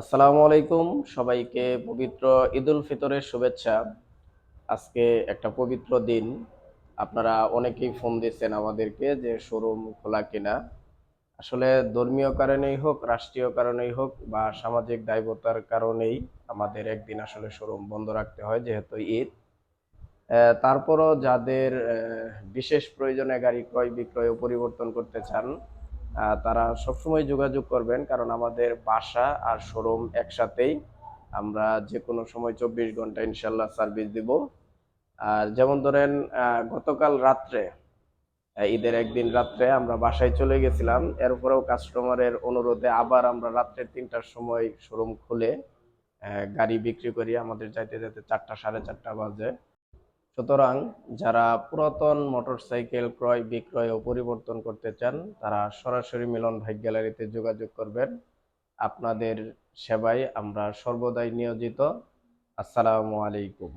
আসসালামু আলাইকুম। সবাইকে পবিত্র ঈদুল ফিতরের শুভেচ্ছা। আজকে একটা পবিত্র দিন। আপনারা অনেকেই ফোন দিচ্ছেন আমাদেরকে যে শোরুম খোলা কিনা। আসলে ধর্মীয় কারণেই হোক, রাষ্ট্রীয় কারণেই হোক বা সামাজিক দায়বতার কারণেই আমাদের একদিন আসলে শোরুম বন্ধ রাখতে হয়, যেহেতু ঈদ। তারপরও যাদের বিশেষ প্রয়োজনে গাড়ি ক্রয় বিক্রয় ও পরিবর্তন করতে চান তারা সবসময় যোগাযোগ করবেন, কারণ আমাদের বাসা আর শোরুম একসাথেই। আমরা যে কোনো সময় চব্বিশ ঘণ্টা ইনশাল্লাহ সার্ভিস দিব। আর যেমন ধরেন গতকাল রাত্রে ঈদের একদিন রাত্রে আমরা বাসায় চলে গেছিলাম। এরপরেও কাস্টমারের অনুরোধে আবার আমরা রাত্রের তিনটার সময় শোরুম খুলে গাড়ি বিক্রি করি। আমাদের যাইতে যাইতে চারটা, সাড়ে চারটা বাজে। সুতরাং যারা পুরাতন মোটরসাইকেল ক্রয় বিক্রয় ও পরিবর্তন করতে চান, তারা সরাসরি মিলন ভাই গ্যালারিতে যোগাযোগ করবেন। আপনাদের সেবায় আমরা সর্বদাই নিয়োজিত। আসসালামু আলাইকুম।